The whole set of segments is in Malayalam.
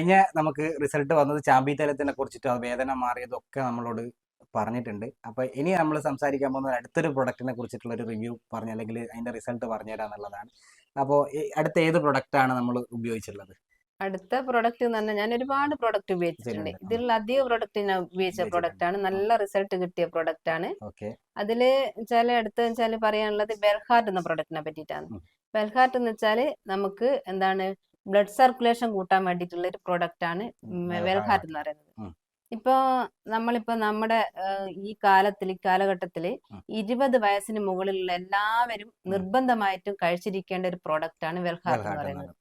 കഴിഞ്ഞ നമുക്ക് റിസൾട്ട് വന്നത് ചാമ്പി തലത്തിനെ കുറിച്ചിട്ട് വേദന മാറിയതൊക്കെ നമ്മളോട് പറഞ്ഞിട്ടുണ്ട്. അപ്പൊ ഇനി നമ്മൾ സംസാരിക്കാൻ പോകുന്നത് അടുത്തൊരു പ്രൊഡക്റ്റിനെ കുറിച്ചിട്ടുള്ള ഒരു റിവ്യൂ പറഞ്ഞ അല്ലെങ്കിൽ അതിന്റെ റിസൾട്ട് പറഞ്ഞുതരാം എന്നുള്ളതാണ്. അപ്പോൾ അടുത്ത ഏത് പ്രൊഡക്റ്റ് ആണ് നമ്മൾ ഉപയോഗിച്ചിട്ടുള്ളത്? അടുത്ത പ്രൊഡക്റ്റ് എന്ന് പറഞ്ഞാൽ ഞാൻ ഒരുപാട് പ്രൊഡക്റ്റ് ഉപയോഗിച്ചിട്ടുണ്ട്. ഇതിൽ ഇതിലുള്ള അധിക പ്രൊഡക്റ്റ് ഞാൻ ഉപയോഗിച്ച. പ്രൊഡക്റ്റ് ആണ്. നല്ല റിസൾട്ട് കിട്ടിയ പ്രൊഡക്റ്റ് ആണ്. ഓക്കെ. അതിൽ വെച്ചാൽ അടുത്ത വെച്ചാൽ പറയാനുള്ളത് ബെൽഹാർട്ട് എന്ന പ്രൊഡക്റ്റിനെ പറ്റിയിട്ടാണ്. ബെൽഹാർട്ട് എന്ന് വെച്ചാൽ നമുക്ക് എന്താണ് ബ്ലഡ് സർക്കുലേഷൻ കൂട്ടാൻ വേണ്ടിയിട്ടുള്ള ഒരു പ്രൊഡക്റ്റ് ആണ് വെൽഹാർട്ട് എന്ന് പറയുന്നത്. ഇപ്പോ ഇപ്പൊ നമ്മളിപ്പോ നമ്മുടെ ഈ കാലത്തിൽ ഈ കാലഘട്ടത്തിൽ ഇരുപത് വയസ്സിന് മുകളിലുള്ള എല്ലാവരും നിർബന്ധമായിട്ടും കഴിച്ചിരിക്കേണ്ട ഒരു പ്രോഡക്റ്റ് ആണ് വെൽഹാർട്ട് എന്ന് പറയുന്നത്.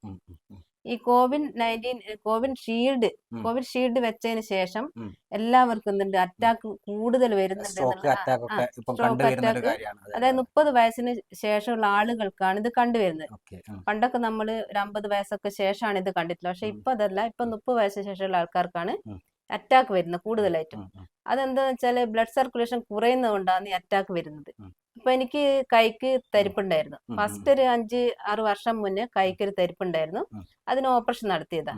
ഈ covid nineteen covid shield. Covid shield വെച്ചതിന് ശേഷം എല്ലാവർക്കും എന്തുണ്ട്? അറ്റാക്ക് കൂടുതൽ വരുന്നുണ്ട് അതായത് മുപ്പത് വയസ്സിന് ശേഷമുള്ള ആളുകൾക്കാണ് ഇത് കണ്ടുവരുന്നത്. പണ്ടൊക്കെ നമ്മൾ ഒരു അമ്പത് വയസ്സൊക്കെ ശേഷമാണ് ഇത് കണ്ടിട്ടുള്ളത്. പക്ഷെ. ഇപ്പൊ അതല്ല. ഇപ്പൊ മുപ്പത് വയസ്സിന് ശേഷമുള്ള ആൾക്കാർക്കാണ് അറ്റാക്ക് വരുന്നത് കൂടുതലായിട്ടും. അതെന്താന്ന് വെച്ചാൽ ബ്ലഡ് സർക്കുലേഷൻ കുറയുന്നതുകൊണ്ടാണ് ഈ അറ്റാക്ക് വരുന്നത്. അപ്പൊ എനിക്ക് കൈക്ക് തരിപ്പുണ്ടായിരുന്നു ഫസ്റ്റ് ഒരു അഞ്ച് ആറ് വർഷം മുന്നേ കൈക്ക് ഒരു തരിപ്പുണ്ടായിരുന്നു അതിന് ഓപ്പറേഷൻ നടത്തിയതാ.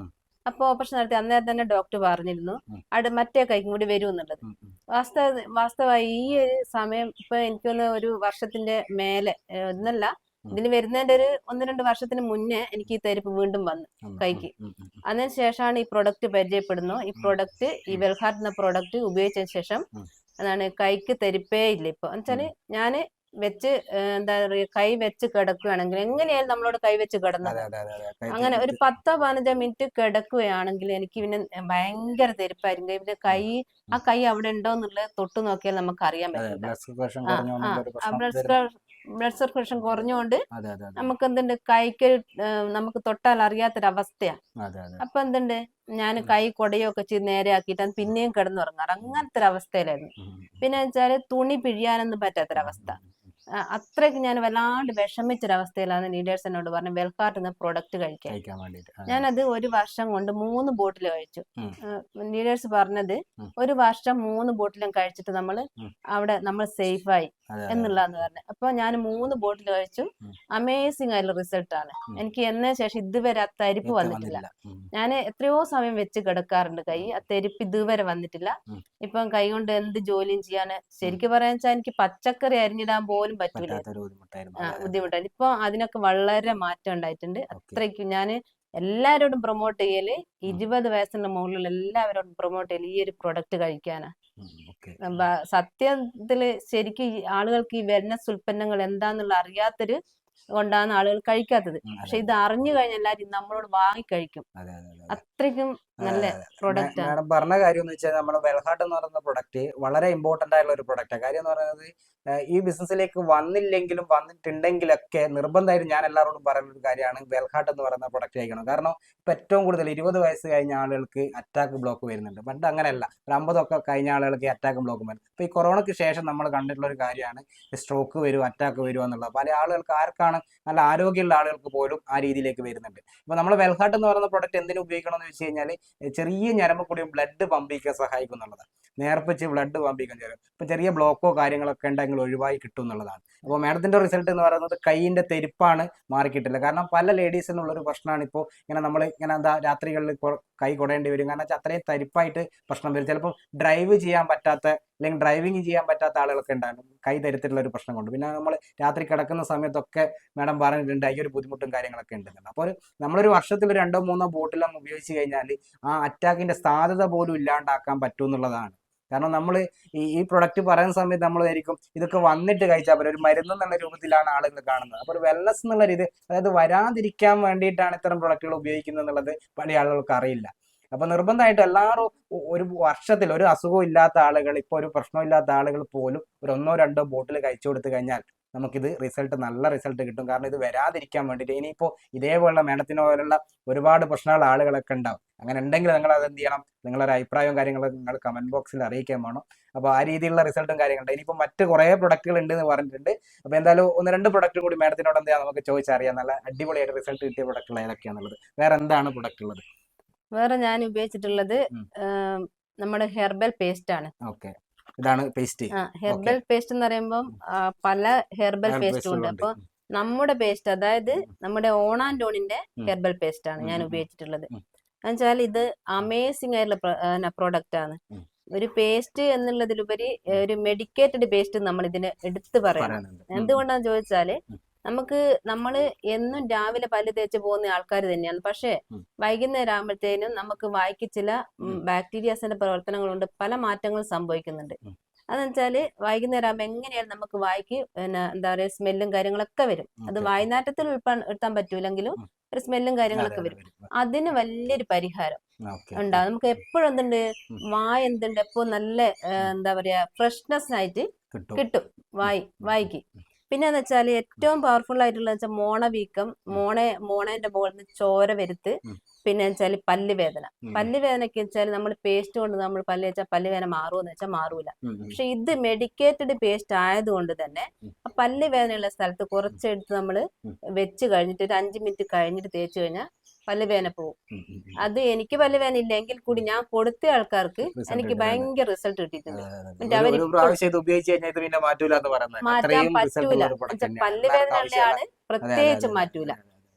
അപ്പൊ ഓപ്പറേഷൻ നടത്തി അന്നേരം തന്നെ ഡോക്ടർ പറഞ്ഞിരുന്നു. അവിടെ മറ്റേ കൈക്കും കൂടി വരും എന്നുള്ളത് വാസ്തവ വാസ്തവമായി ഈ ഒരു സമയം ഇപ്പൊ എനിക്കൊന്ന് ഒരു വർഷത്തിന്റെ മേലെ ഒന്നല്ല ഇതിന് വരുന്നതിന്റെ ഒരു ഒന്ന് രണ്ട് വർഷത്തിന് മുന്നേ എനിക്ക് ഈ തരിപ്പ് വീണ്ടും വന്നു കൈക്ക്. അതിന് ശേഷമാണ് ഈ പ്രൊഡക്റ്റ് പരിചയപ്പെടുന്നു ഈ. പ്രൊഡക്റ്റ് ഈ. വെൽഹാർട്ട് എന്ന പ്രൊഡക്റ്റ് ഉപയോഗിച്ചതിന് ശേഷം. അതാണ് കൈക്ക് തരിപ്പേ ഇല്ല ഇപ്പൊ എന്നുവെച്ചാൽ ഞാൻ വെച്ച് എന്താ പറയുക കൈ വെച്ച് കിടക്കുകയാണെങ്കിൽ എങ്ങനെയായാലും നമ്മളോട് കൈ വെച്ച് കിടന്നത് അങ്ങനെ ഒരു പത്തോ പതിനഞ്ചോ മിനിറ്റ് കിടക്കുകയാണെങ്കിൽ എനിക്ക് പിന്നെ ഭയങ്കര തെരുപ്പായിരിക്കും. പിന്നെ കൈ ആ കൈ അവിടെ ഉണ്ടോ എന്നുള്ളത് തൊട്ട് നോക്കിയാൽ നമുക്ക് അറിയാൻ പറ്റും ബ്ലഡ് സർക്കുലേഷൻ കുറഞ്ഞുകൊണ്ട് നമുക്ക് എന്തുണ്ട്? കൈക്ക് നമുക്ക് തൊട്ടാൽ അറിയാത്തൊരവസ്ഥയാ. അതെ അതെ അപ്പൊ എന്തുണ്ട്? ഞാൻ കൈ കൊടയൊക്കെ ചെയ്ത് നേരെ ആക്കിയിട്ടാണ് പിന്നെയും കിടന്നുറങ്ങാറ് അങ്ങനത്തെ ഒരു അവസ്ഥയിലായിരുന്നു പിന്നെ വെച്ചാൽ തുണി പിഴിയാനൊന്നും പറ്റാത്തൊരവസ്ഥ. അത്രയ്ക്ക് ഞാൻ വല്ലാണ്ട് വിഷമിച്ചൊരവസ്ഥയിലാണ് ലീഡേഴ്സ് എന്നോട് പറഞ്ഞു വെൽഹാർട്ട് എന്ന പ്രൊഡക്റ്റ് കഴിക്കാൻ. ഞാനത് ഒരു വർഷം കൊണ്ട് മൂന്ന് ബോട്ടിൽ കഴിച്ചു. ലീഡേഴ്സ് പറഞ്ഞത് ഒരു വർഷം മൂന്ന് ബോട്ടിലും കഴിച്ചിട്ട് നമ്മൾ അവിടെ നമ്മൾ സേഫായി എന്നുള്ളതെന്ന് പറഞ്ഞു. അപ്പൊ ഞാൻ മൂന്ന് ബോട്ടിൽ കഴിച്ചു. അമേസിംഗ് ആയിട്ടുള്ള റിസൾട്ട് ആണ്. എനിക്ക് എന്ന ശേഷം ഇതുവരെ ആ തരിപ്പ് വന്നിട്ടില്ല. ഞാൻ എത്രയോ സമയം വെച്ച് കിടക്കാറുണ്ട് കൈ. ആ തെരിപ്പ് ഇതുവരെ വന്നിട്ടില്ല. ഇപ്പം കൈ കൊണ്ട് എന്ത് ജോലിയും ചെയ്യാൻ ശരിക്കും പറയാന്ന് വെച്ചാൽ എനിക്ക് പച്ചക്കറി അരിഞ്ഞിടാൻ പോലും പറ്റൂല. ബുദ്ധിമുട്ടായിരുന്നു. ഇപ്പൊ അതിനൊക്കെ വളരെ മാറ്റം ഉണ്ടായിട്ടുണ്ട്. അത്രയ്ക്കും ഞാൻ എല്ലാവരോടും പ്രൊമോട്ട് ചെയ്യൽ ഇരുപത് വയസ്സിന്റെ മുകളിൽ എല്ലാവരോടും പ്രൊമോട്ട് ചെയ്യൽ ഈ ഒരു പ്രൊഡക്റ്റ് കഴിക്കാനാ. സത്യത്തിൽ ശരിക്കും ആളുകൾക്ക് ഈ വെൽനസ് ഉൽപ്പന്നങ്ങൾ എന്താന്നുള്ള അറിയാത്തൊരു കൊണ്ടാണ് ആളുകൾ കഴിക്കാത്തത്. പക്ഷെ ഇത് അറിഞ്ഞു കഴിഞ്ഞാൽ എല്ലാവരും നമ്മളോട് വാങ്ങി കഴിക്കും. അതെ, അതെ, അതെ. അത്രയ്ക്കും നല്ല പ്രൊഡക്റ്റ് ആണ്. മാഡം പറഞ്ഞ കാര്യം എന്ന് വെച്ചാൽ നമ്മുടെ വെൽഹാർട്ട് എന്ന് പറയുന്ന പ്രൊഡക്റ്റ് വളരെ ഇമ്പോർട്ടന്റ് ആയിട്ടുള്ള ഒരു പ്രൊഡക്റ്റാണ് കാര്യം എന്ന് പറയുന്നത് ഈ ബിസിനസ്സിലേക്ക് വന്നില്ലെങ്കിലും വന്നിട്ടുണ്ടെങ്കിലൊക്കെ നിർബന്ധമായിട്ട് ഞാൻ എല്ലാവരോടും പറയുന്ന ഒരു കാര്യമാണ് വെൽഹാർട്ട് എന്ന് പറയുന്ന പ്രൊഡക്റ്റ് കഴിക്കണം. കാരണം ഇപ്പൊ ഏറ്റവും കൂടുതൽ ഇരുപത് വയസ്സ് കഴിഞ്ഞ ആളുകൾക്ക് അറ്റാക്ക് ബ്ലോക്ക് വരുന്നുണ്ട്. പണ്ട് അങ്ങനെയല്ല. ഒരു അമ്പതൊക്കെ കഴിഞ്ഞ ആളുകൾക്ക് അറ്റാക്ക് ബ്ലോക്ക് വരും ഇപ്പൊ ഈ കൊറോണയ്ക്ക് ശേഷം നമ്മൾ കണ്ടിട്ടുള്ള ഒരു കാര്യമാണ് സ്ട്രോക്ക് വരും അറ്റാക്ക് വരും എന്നുള്ളത് പല ആളുകൾക്ക് ആർക്കാണ് നല്ല ആരോഗ്യമുള്ള ആളുകൾക്ക് പോലും ആ രീതിയിലേക്ക് വരുന്നുണ്ട്. ഇപ്പൊ നമ്മൾ വെൽഹാർട്ട് എന്ന് പറയുന്ന പ്രൊഡക്റ്റ് എന്തിനു ഉപയോഗിക്കണം എന്ന് വെച്ച് കഴിഞ്ഞാൽ ചെറിയ ഞരമ്പ് കൂടി ബ്ലഡ് പമ്പ് ചെയ്യാൻ സഹായിക്കും എന്നുള്ളതാണ്. നേർപ്പിച്ച് ബ്ലഡ് പമ്പിക്കാൻ ചെയ്യാൻ ചേരും ഇപ്പൊ ചെറിയ ബ്ലോക്കോ കാര്യങ്ങളൊക്കെ ഉണ്ടെങ്കിൽ ഒഴിവായി കിട്ടും എന്നുള്ളതാണ്. അപ്പോൾ മാഡത്തിന്റെ റിസൾട്ട് എന്ന് പറയുന്നത് കൈയിന്റെ തെരുപ്പാണ് മാറിക്കിട്ടില്ല. കാരണം പല ലേഡീസിനുള്ള ഒരു പ്രശ്നമാണ് ഇപ്പോൾ ഇങ്ങനെ നമ്മൾ ഇങ്ങനെ എന്താ രാത്രികളിൽ കൊ- കൊടേണ്ടി വരും. കാരണം വെച്ചാൽ അത്രയും തരിപ്പായിട്ട് പ്രശ്നം വരും. ചിലപ്പോൾ ഡ്രൈവ് ചെയ്യാൻ പറ്റാത്ത അല്ലെങ്കിൽ ഡ്രൈവിങ് ചെയ്യാൻ പറ്റാത്ത ആളുകളൊക്കെ ഉണ്ടാകും. കൈ തരത്തിലുള്ള ഒരു പ്രശ്നം കൊണ്ട്. പിന്നെ നമ്മൾ രാത്രി കിടക്കുന്ന സമയത്തൊക്കെ മാഡം പറഞ്ഞിട്ടുണ്ട് ഈ ഒരു ബുദ്ധിമുട്ടും കാര്യങ്ങളൊക്കെ ഉണ്ടെന്നുണ്ട് അപ്പോൾ നമ്മളൊരു വർഷത്തിൽ രണ്ടോ മൂന്നോ ബോട്ടിലും ഉപയോഗിച്ച് കഴിഞ്ഞാൽ ആ അറ്റാക്കിന്റെ സാധ്യത പോലും ഇല്ലാണ്ടാക്കാൻ പറ്റും എന്നുള്ളതാണ് കാരണം നമ്മൾ ഈ ഈ പ്രൊഡക്റ്റ് പറയുന്ന സമയത്ത് നമ്മൾ ആയിരിക്കും ഇതൊക്കെ വന്നിട്ട് കഴിച്ചാൽ പോലെ ഒരു മരുന്ന് എന്നുള്ള രൂപത്തിലാണ് ആളുകൾ കാണുന്നത്. അപ്പോൾ ഒരു വെൽനസ് എന്നുള്ള രീതി അതായത് വരാതിരിക്കാൻ വേണ്ടിയിട്ടാണ് ഇത്തരം പ്രൊഡക്റ്റുകൾ ഉപയോഗിക്കുന്നത് എന്നുള്ളത് പല ആളുകൾക്ക് അറിയില്ല. അപ്പൊ നിർബന്ധമായിട്ട് എല്ലാവരും ഒരു വർഷത്തിൽ ഒരു അസുഖവും ഇല്ലാത്ത ആളുകൾ ഇപ്പോൾ ഒരു പ്രശ്നമില്ലാത്ത ആളുകൾ പോലും ഒരു ഒന്നോ രണ്ടോ ബോട്ടിൽ കഴിച്ചു കൊടുത്തു കഴിഞ്ഞാൽ നമുക്കിത് റിസൾട്ട് നല്ല റിസൾട്ട് കിട്ടും. കാരണം ഇത് വരാതിരിക്കാൻ വേണ്ടിയിട്ട് ഇനിയിപ്പോൾ ഇതേപോലുള്ള മേഡത്തിനെ പോലുള്ള ഒരുപാട് പ്രശ്നമുള്ള ആളുകളൊക്കെ ഉണ്ടാവും. അങ്ങനെ ഉണ്ടെങ്കിൽ നിങ്ങൾ അത് എന്ത് ചെയ്യണം? നിങ്ങളൊരു അഭിപ്രായവും കാര്യങ്ങളൊക്കെ നിങ്ങൾ കമന്റ് ബോക്സിൽ അറിയിക്കാൻ വേണം. അപ്പോൾ ആ രീതിയിലുള്ള റിസൾട്ടും കാര്യങ്ങളുണ്ട്. ഇനിയിപ്പോൾ മറ്റ് കുറേ പ്രൊഡക്റ്റുകൾ ഉണ്ട് എന്ന് പറഞ്ഞിട്ടുണ്ട്. അപ്പോൾ എന്തായാലും ഒന്ന് രണ്ട് പ്രൊഡക്റ്റ് കൂടി മേഡത്തിനോട് എന്താ നമുക്ക് ചോദിച്ചറിയാം നല്ല അടിപൊളിയായിട്ട് റിസൾട്ട് കിട്ടിയ പ്രൊഡക്റ്റുകൾ ഏതൊക്കെയാണെന്നുള്ളത് വേറെ എന്താണ് പ്രൊഡക്റ്റ് ഉള്ളത്? വേറെ ഞാൻ ഉപയോഗിച്ചിട്ടുള്ളത് നമ്മുടെ ഹെർബൽ പേസ്റ്റ് ആണ്. ഓക്കെ. ഇതാണ് പേസ്റ്റ്. ഹെർബൽ പേസ്റ്റ് എന്ന് പറയുമ്പോൾ പല ഹെർബൽ പേസ്റ്റും ഉണ്ട്. അപ്പൊ നമ്മുടെ പേസ്റ്റ് അതായത് നമ്മുടെ ഓൺ ആൻഡ് ഓണിന്റെ ഹെർബൽ പേസ്റ്റ് ആണ് ഞാൻ. ഉപയോഗിച്ചിട്ടുള്ളത്. എന്നുവെച്ചാൽ ഇത് അമേസിംഗ് ആയിട്ടുള്ള പ്രോഡക്റ്റ് ആണ്. ഒരു പേസ്റ്റ് എന്നുള്ളതിലുപരി ഒരു മെഡിക്കേറ്റഡ് പേസ്റ്റ് നമ്മൾ ഇതിന് എടുത്തു പറയണം എന്തുകൊണ്ടാന്ന് ചോദിച്ചാൽ. നമുക്ക് നമ്മൾ എന്നും രാവിലെ പല്ല് തേച്ച് പോകുന്ന ആൾക്കാർ തന്നെയാണ്. പക്ഷേ. വൈകുന്നേരം ആകുമ്പോഴത്തേനും നമുക്ക് വായിക്ക് ചില. ബാക്ടീരിയാസിന്റെ പ്രവർത്തനങ്ങളുണ്ട്. പല മാറ്റങ്ങളും സംഭവിക്കുന്നുണ്ട്. അതെന്നുവെച്ചാൽ അതെന്ന് വെച്ചാൽ വൈകുന്നേരം ആകുമ്പോൾ എങ്ങനെയാലും നമുക്ക് വായിക്ക് പിന്നെ എന്താ പറയുക സ്മെല്ലും കാര്യങ്ങളൊക്കെ വരും. അത് വായനാറ്റത്തിൽ ഉൾപ്പെടുത്താൻ പറ്റൂലെങ്കിലും ഒരു സ്മെല്ലും കാര്യങ്ങളൊക്കെ വരും. അതിന് വലിയൊരു പരിഹാരം. ഉണ്ടാവും നമുക്ക് എപ്പോഴും എന്തുണ്ട്. വായ എന്തുണ്ട്? എപ്പോ നല്ല എന്താ പറയാ ഫ്രഷ്നെസ് ആയിട്ട് കിട്ടും. വായി. വായിക്ക്. പിന്നെന്ന് വെച്ചാൽ ഏറ്റവും പവർഫുൾ ആയിട്ടുള്ള വെച്ചാൽ മോണ വീക്കം. മോണെ മോണേന്റെ മുകളിൽ നിന്ന് ചോര വരുത്ത്. പിന്നെ വെച്ചാൽ പല്ല് വേദന. പല്ല് വേദനയ്ക്ക് വെച്ചാൽ നമ്മൾ പേസ്റ്റ് കൊണ്ട് നമ്മൾ പല്ല് വെച്ചാൽ പല്ല് വേദന മാറുമെന്ന് വെച്ചാൽ മാറൂല. പക്ഷെ ഇത് മെഡിക്കേറ്റഡ് പേസ്റ്റ് ആയതുകൊണ്ട് തന്നെ പല്ലുവേദനയുള്ള ആ പല്ല് വേദനയുള്ള സ്ഥലത്ത് കുറച്ചെടുത്ത് നമ്മൾ. വെച്ച് കഴിഞ്ഞിട്ട് ഒരു അഞ്ച് മിനിറ്റ് കഴിഞ്ഞിട്ട് തേച്ച് കഴിഞ്ഞാൽ പല്ലുവേദന പോവും. അത് എനിക്ക് പല്ലുവേദന ഇല്ലെങ്കിൽ കൂടി ഞാൻ കൊടുത്ത ആൾക്കാർക്ക് എനിക്ക് ഭയങ്കര റിസൾട്ട് കിട്ടിയിട്ടുണ്ട് മാറ്റാൻ പറ്റൂല ഉള്ള ഒരു product എന്നുവെച്ചാൽ തന്നെയാണ്. പല്ല് എല്ലാവർക്കും വേദന ആവശ്യമുള്ള- ഉള്ളയാൾ അതെ, അതെ, പ്രത്യേകിച്ച് മാറ്റൂല.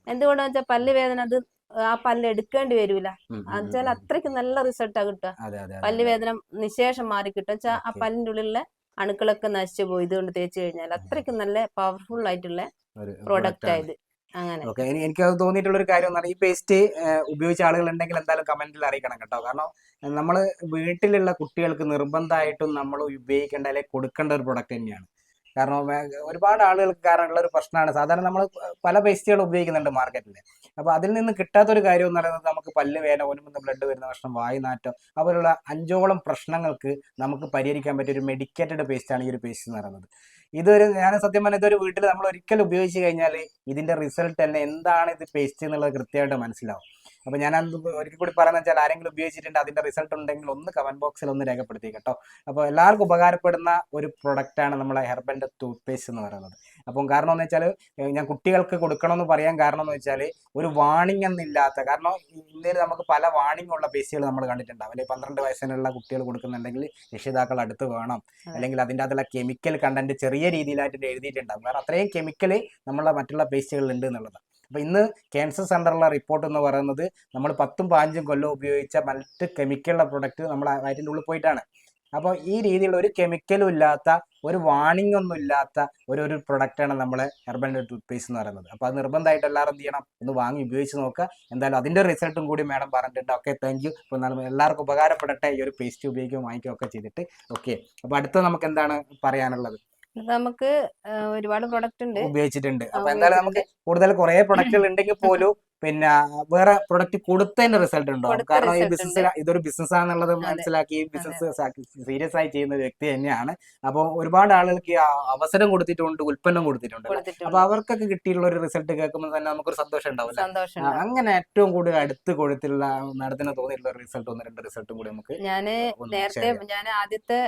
എന്തുകൊണ്ടാന്ന് വെച്ചാൽ പല്ലുവേദന അത് ആ പല്ല് എടുക്കേണ്ടി വരൂല എന്നുവെച്ചാൽ. അത്രയ്ക്ക് നല്ല റിസൾട്ടാ കിട്ടുക പല്ല്. വേദന നിശേഷം മാറി കിട്ടും വെച്ചാൽ ആ. പല്ലിന്റെ ഉള്ളിലുള്ള അണുക്കളൊക്കെ നശിച്ചു പോയി ഇതുകൊണ്ട് തേച്ച് കഴിഞ്ഞാൽ അത്രയ്ക്ക് നല്ല പവർഫുൾ ആയിട്ടുള്ള പ്രോഡക്റ്റ്. ആയത് അങ്ങനെ എനിക്ക് അത് തോന്നിയിട്ടുള്ള ഒരു കാര്യം ഈ പേസ്റ്റ് ഉപയോഗിച്ച ആളുകൾ ഉണ്ടെങ്കിൽ എന്തായാലും കമന്റിൽ അറിയിക്കണം കേട്ടോ കാരണം നമ്മൾ വീട്ടിലുള്ള കുട്ടികൾക്ക് നിർബന്ധമായിട്ടും നമ്മൾ ഉപയോഗിക്കേണ്ട അല്ലെങ്കിൽ കൊടുക്കേണ്ട ഒരു പ്രൊഡക്റ്റ് തന്നെയാണ് കാരണം ഒരുപാട് ആളുകൾക്ക് കാരണമുള്ള ഒരു പ്രശ്നമാണ്. സാധാരണ നമ്മൾ പല പേസ്റ്റുകൾ ഉപയോഗിക്കുന്നുണ്ട് മാർക്കറ്റിൽ അപ്പോൾ അതിൽ നിന്ന് കിട്ടാത്തൊരു കാര്യം എന്ന് പറയുന്നത് നമുക്ക് പല്ല് വേദന ഒനുമ്പ് ബ്ലഡ് വരുന്ന പ്രശ്നം വായുനാറ്റം അതുപോലുള്ള അഞ്ചോളം പ്രശ്നങ്ങൾക്ക് നമുക്ക് പരിഹരിക്കാൻ പറ്റിയ ഒരു മെഡിക്കേറ്റഡ് പേസ്റ്റാണ് ഈ ഒരു പേസ്റ്റ് എന്ന് പറയുന്നത്. ഇതൊരു ഞാൻ സത്യം പറഞ്ഞാൽ ഇതൊരു വീട്ടിൽ നമ്മൾ ഒരിക്കൽ ഉപയോഗിച്ച് കഴിഞ്ഞാൽ ഇതിന്റെ റിസൾട്ട് തന്നെ എന്താണ് ഇത് പേസ്റ്റ് എന്നുള്ളത് കൃത്യമായിട്ട് മനസ്സിലാവും. അപ്പൊ ഞാൻ അത് ഒരിക്കൽ കൂടി പറയുന്നത് വെച്ചാൽ ആരെങ്കിലും ഉപയോഗിച്ചിട്ടുണ്ട് അതിന്റെ റിസൾട്ട് ഉണ്ടെങ്കിൽ ഒന്ന് കമന്റ് ബോക്സിൽ ഒന്ന് രേഖപ്പെടുത്തി കേട്ടോ. അപ്പോൾ എല്ലാവർക്കും ഉപകാരപ്പെടുന്ന ഒരു പ്രൊഡക്റ്റ് ആണ് നമ്മളെ ടൂത്ത് പേസ്റ്റ് എന്ന് പറയുന്നത്. അപ്പം കാരണം എന്ന് വെച്ചാൽ ഞാൻ കുട്ടികൾക്ക് കൊടുക്കണമെന്ന് പറയാൻ കാരണം എന്ന് വെച്ചാൽ ഒരു വാണിംഗ് എന്നില്ലാത്ത കാരണം ഇന്ത്യയിൽ നമുക്ക് പല വാണിംഗ് ഉള്ള പേസ്റ്റുകൾ നമ്മൾ കണ്ടിട്ടുണ്ടാവും. അല്ലെങ്കിൽ പന്ത്രണ്ട് വയസ്സിനുള്ള കുട്ടികൾ കൊടുക്കുന്നുണ്ടെങ്കിൽ രക്ഷിതാക്കൾ അടുത്ത് വേണം. അല്ലെങ്കിൽ അതിന്റെ അകത്തുള്ള കെമിക്കൽ കണ്ടന്റ് ചെറിയ രീതിയിലായിട്ട് എഴുതിയിട്ടുണ്ടാകും കാരണം അത്രയും കെമിക്കൽ നമ്മളെ മറ്റുള്ള പേസ്റ്റുകളിൽ ഉണ്ട് എന്നുള്ളതാണ് അപ്പൊ ഇന്ന് ക്യാൻസർ സെന്ററിലെ റിപ്പോർട്ട് എന്ന് പറയുന്നത് നമ്മൾ പത്തും പാഞ്ചും കൊല്ലം ഉപയോഗിച്ച മറ്റ് കെമിക്കലുള്ള പ്രൊഡക്റ്റ് നമ്മൾ വയറ്റിന്റെ ഉള്ളിൽ പോയിട്ടാണ്. അപ്പോൾ ഈ രീതിയിലുള്ള ഒരു കെമിക്കലും ഇല്ലാത്ത ഒരു വാണിംഗ് ഒന്നും ഇല്ലാത്ത ഒരു ഒരു പ്രൊഡക്റ്റാണ് നമ്മളെ ഹെർബൽ ടൂത്ത് പേസ്റ്റ് എന്ന് പറയുന്നത്. അപ്പോൾ അത് നിർബന്ധമായിട്ട് എല്ലാവരും എന്ത് ചെയ്യണം? ഒന്ന് വാങ്ങി ഉപയോഗിച്ച് നോക്കുക. എന്തായാലും അതിന്റെ റിസൾട്ടും കൂടി മാഡം പറഞ്ഞിട്ടുണ്ട്. ഓക്കെ താങ്ക് യു അപ്പോൾ എല്ലാവർക്കും ഉപകാരപ്പെടട്ടെ. ഈ ഒരു പേസ്റ്റ് ഉപയോഗിക്കുകയും വാങ്ങിക്കുകയൊക്കെ ചെയ്തിട്ട്. ഓക്കെ അപ്പോൾ അടുത്ത നമുക്ക് എന്താണ് പറയാനുള്ളത്? നമുക്ക് ഒരുപാട് പ്രൊഡക്റ്റ് ഉണ്ട്. ഉപയോഗിച്ചിട്ടുണ്ട്. അപ്പൊ എന്തായാലും നമുക്ക് കൂടുതൽ കുറെ പ്രൊഡക്റ്റുകൾ ഉണ്ടെങ്കിൽ പോലും പിന്നെ വേറെ പ്രൊഡക്റ്റ് കൊടുത്തതിന്റെ റിസൾട്ട് ഉണ്ടോ? കാരണം ഈ ബിസിനസ് ഇതൊരു ബിസിനസ് ആണെന്നുള്ളത് മനസ്സിലാക്കി ബിസിനസ് സീരിയസ് ആയി ചെയ്യുന്ന വ്യക്തി തന്നെയാണ്. അപ്പോൾ ഒരുപാട് ആളുകൾക്ക് അവസരം കൊടുത്തിട്ടുണ്ട് ഉൽപ്പന്നം കൊടുത്തിട്ടുണ്ട് അപ്പൊ അവർക്കൊക്കെ കിട്ടിയിട്ടുള്ള ഒരു റിസൾട്ട് കേൾക്കുമ്പോൾ തന്നെ നമുക്കൊരു സന്തോഷം ഉണ്ടാവില്ല അങ്ങനെ ഏറ്റവും കൂടുതൽ അടുത്ത് കൊടുത്തിട്ടുള്ള മാഡത്തിന് തോന്നിയിട്ടുള്ള റിസൾട്ട് ഒന്ന് രണ്ട് റിസൾട്ടും കൂടി നമുക്ക് ഞാൻ നേരത്തെ ഞാൻ ആദ്യത്തെ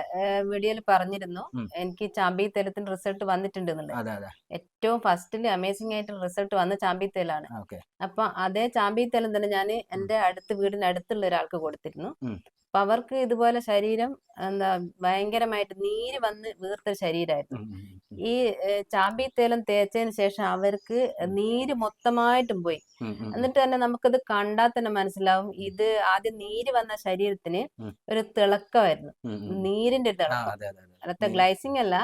വീഡിയോയിൽ പറഞ്ഞിരുന്നു. എനിക്ക് ചാമ്പി തേലത്തിന്റെ റിസൾട്ട് വന്നിട്ടുണ്ട് ഏറ്റവും ഫസ്റ്റിൽ അമേസിംഗ് ആയിട്ടുള്ള റിസൾട്ട് വന്ന ചാമ്പി തേലാണ് അപ്പൊ അതേ ചാമ്പി തേലം തന്നെ ഞാൻ എന്റെ അടുത്ത് വീടിന് അടുത്തുള്ള ഒരാൾക്ക് കൊടുത്തിരുന്നു. അപ്പൊ അവർക്ക് ഇതുപോലെ ശരീരം എന്താ ഭയങ്കരമായിട്ട് നീര് വന്ന് വീർത്ത ശരീരമായിരുന്നു ഈ ഏഹ്, ചാമ്പി തേലം തേച്ചതിന് ശേഷം അവർക്ക് നീര് മൊത്തമായിട്ടും പോയി. എന്നിട്ട് തന്നെ നമുക്കത് കണ്ടാൽ തന്നെ മനസ്സിലാവും. ഇത് ആദ്യം നീര് വന്ന ശരീരത്തിന്. ഒരു തിളക്കമായിരുന്നു. നീരിന്റെ തിളക്കം. നീ- ഗ്ലൈസിംഗ് അല്ല.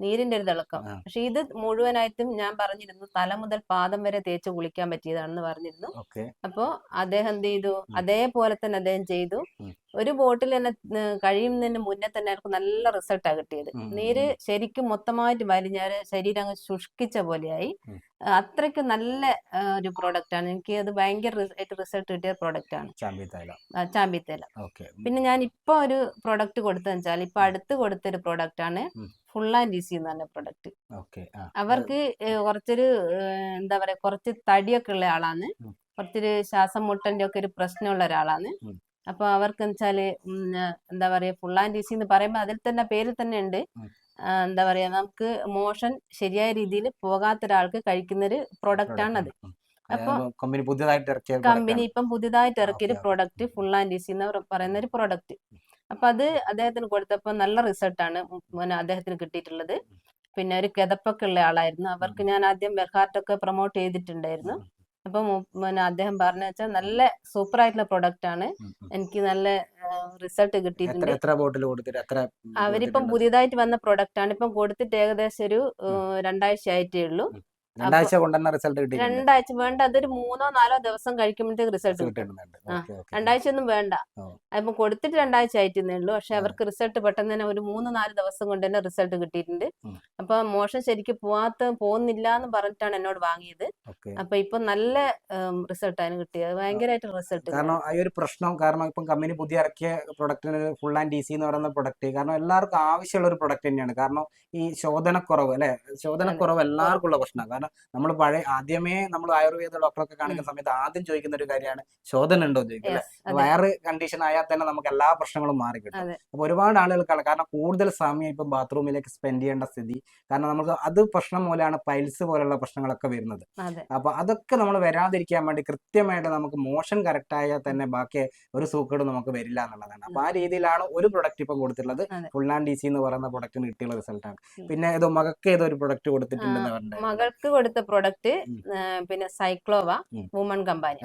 നീരിന്റെ ഒരു തിളക്കം. പക്ഷെ ഇത് മുഴുവനായിട്ടും ഞാൻ പറഞ്ഞിരുന്നു തല മുതൽ പാദം വരെ തേച്ച് കുളിക്കാൻ പറ്റിയതാണെന്ന് പറഞ്ഞിരുന്നു. അപ്പോ അദ്ദേഹം എന്ത് ചെയ്തു? അതേപോലെ തന്നെ അദ്ദേഹം ചെയ്തു. ഒരു ബോട്ടിൽ തന്നെ കഴിയുന്നതിന് മുന്നേ തന്നെ അവർക്ക് നല്ല റിസൾട്ടാണ് കിട്ടിയത്. നീര് ശരിക്കും മൊത്തമായിട്ട് വലിഞ്ഞാൽ ശരീരം അങ്ങ് ശുഷ്കിച്ച പോലെയായി. അത്രയ്ക്ക് നല്ല ഒരു പ്രോഡക്റ്റ് ആണ്. എനിക്ക് അത് ഭയങ്കര റിസൾട്ട് കിട്ടിയ പ്രോഡക്റ്റ് ആണ്. ചാമ്പി തേല ആ, ചാമ്പിത്തേല. പിന്നെ ഞാൻ ഇപ്പൊ ഒരു പ്രോഡക്റ്റ് കൊടുത്തു വെച്ചാൽ ഇപ്പൊ അടുത്ത് കൊടുത്തൊരു പ്രോഡക്റ്റ് ആണ് ഫുൾ ആൻഡ് ഈസി എന്ന് പറഞ്ഞ പ്രോഡക്റ്റ് ഓക്കെ. അവർക്ക് കുറച്ചൊരു എന്താ പറയാ കുറച്ച് തടിയൊക്കെ ഉള്ള ആളാണ്. കുറച്ചൊരു ശ്വാസം മുട്ടന്റെ ഒക്കെ ഒരു പ്രശ്നമുള്ള ഒരാളാണ്. അപ്പൊ അവർക്ക് വെച്ചാൽ എന്താ പറയാ ഫുൾ ആൻഡ് ഈസി എന്ന് പറയുമ്പോൾ അതിൽ തന്നെ പേരിൽ തന്നെ ഉണ്ട്. എന്താ പറയാ നമുക്ക് മോഷൻ ശരിയായ രീതിയിൽ പോകാത്ത ഒരാൾക്ക് കഴിക്കുന്ന ഒരു പ്രൊഡക്റ്റ് ആണ് അത് അപ്പൊ കമ്പനി പുതിയതായിട്ട് ഇറക്കിയ കമ്പനി ഇപ്പം പുതിയതായിട്ട് ഇറക്കിയ ഒരു. പ്രോഡക്റ്റ് ഫുൾ ആൻഡ് ഈസി എന്ന് പറയുന്ന ഒരു പ്രൊഡക്റ്റ്. അപ്പൊ അത് അദ്ദേഹത്തിന് കൊടുത്തപ്പോൾ നല്ല റിസൾട്ടാണ് പിന്നെ അദ്ദേഹത്തിന് കിട്ടിയിട്ടുള്ളത്. പിന്നെ ഒരു കിതപ്പൊക്കെ ഉള്ള ആളായിരുന്നു. അവർക്ക് ഞാൻ ആദ്യം ബെഹാർട്ടൊക്കെ പ്രൊമോട്ട് ചെയ്തിട്ടുണ്ടായിരുന്നു. അപ്പം പിന്നെ അദ്ദേഹം പറഞ്ഞ വെച്ചാൽ നല്ല സൂപ്പർ ആയിട്ടുള്ള പ്രൊഡക്റ്റ് ആണ്. എനിക്ക് നല്ല റിസൾട്ട് കിട്ടിയിട്ടുണ്ട്. എത്ര ബോട്ടിൽ കൊടുത്തിട്ട് എത്ര അവരിപ്പം? പുതിയതായിട്ട് വന്ന പ്രൊഡക്റ്റ് ആണ് ഇപ്പം കൊടുത്തിട്ട് ഏകദേശം ഒരു രണ്ടാഴ്ച ആയിട്ടേ ഉള്ളൂ. രണ്ടാഴ്ച കൊണ്ടുതന്നെ റിസൾട്ട് കിട്ടി രണ്ടാഴ്ച വേണ്ട അതൊരു മൂന്നോ നാലോ ദിവസം കഴിക്കുമ്പോഴത്തേക്ക് റിസൾട്ട് കിട്ടും. കിട്ടുന്നുണ്ട്. രണ്ടാഴ്ച ഒന്നും വേണ്ട. ഓ. കൊടുത്തിട്ട് രണ്ടാഴ്ച ആയിട്ടേ ഉള്ളൂ. പക്ഷെ അവർക്ക് റിസൾട്ട് പെട്ടെന്ന് തന്നെ ഒരു മൂന്ന് നാല് ദിവസം കൊണ്ട് തന്നെ റിസൾട്ട് കിട്ടിയിട്ടുണ്ട്. അപ്പൊ മോഷൻ ശരിക്കും പോവാത്ത പോകുന്നില്ല എന്ന് പറഞ്ഞിട്ടാണ് എന്നോട് വാങ്ങിയത്. അപ്പൊ ഇപ്പൊ നല്ല റിസൾട്ട് ആണ് കിട്ടിയത്. ഭയങ്കരമായിട്ട് റിസൾട്ട് കാരണം ആ ഒരു പ്രശ്നം കാരണം ഇപ്പം കമ്പനി പുതിയ ഇറക്കിയ പ്രൊഡക്റ്റിന് ഫുൾ ആൻഡ് ഡി സി എന്ന് പറയുന്ന പ്രൊഡക്റ്റ് കാരണം എല്ലാവർക്കും ആവശ്യമുള്ള ഒരു പ്രൊഡക്റ്റ് തന്നെയാണ്. കാരണം ഈ ശോധനക്കുറവ് അല്ലെ? ശോധനക്കുറവ് എല്ലാവർക്കും ഉള്ള പ്രശ്നമാണ്. കാരണം നമ്മൾ പഴയ ആദ്യമേ നമ്മൾ ആയുർവേദ ഡോക്ടറൊക്കെ കാണിക്കുന്ന സമയത്ത് ആദ്യം ചോദിക്കുന്ന ഒരു കാര്യമാണ് ശോധന ഉണ്ടോ എന്ന് ചോദിക്കുന്നത് വയറ് കണ്ടീഷൻ ആയാൽ തന്നെ നമുക്ക് എല്ലാ പ്രശ്നങ്ങളും മാറി കിട്ടും. അപ്പൊ ഒരുപാട് ആളുകൾക്കാണ് കാരണം കൂടുതൽ സമയം ഇപ്പം ബാത്റൂമിലേക്ക് സ്പെൻഡ് ചെയ്യേണ്ട സ്ഥിതി. കാരണം നമുക്ക് അത് പ്രശ്നം മൂലമാണ് പൈൽസ് പോലുള്ള പ്രശ്നങ്ങളൊക്കെ വരുന്നത്. അപ്പൊ അതൊക്കെ നമ്മൾ വരാതിരിക്കാൻ വേണ്ടി കൃത്യമായിട്ട് നമുക്ക് മോഷൻ കറക്റ്റ് ആയാൽ തന്നെ ബാക്കി ഒരു സൂക്കേട് നമുക്ക് വരില്ല എന്നുള്ളതാണ്. അപ്പൊ ആ രീതിയിലാണ് ഒരു പ്രൊഡക്റ്റ് ഇപ്പൊ കൊടുത്തിട്ടുള്ളത്. ഫുള്ളാൻ ഡി സി എന്ന് പറയുന്ന പ്രൊഡക്റ്റിന് കിട്ടിയുള്ള റിസൾട്ടാണ് പിന്നെ ഏതോ മകക്ക് ഏതോ ഒരു പ്രൊഡക്റ്റ് കൊടുത്തിട്ടുണ്ടെന്ന് പറഞ്ഞു മകൾക്ക് കൊടുത്ത പ്രൊഡക്റ്റ് പിന്നെ സൈക്ലോവ. വുമൺ കമ്പാനി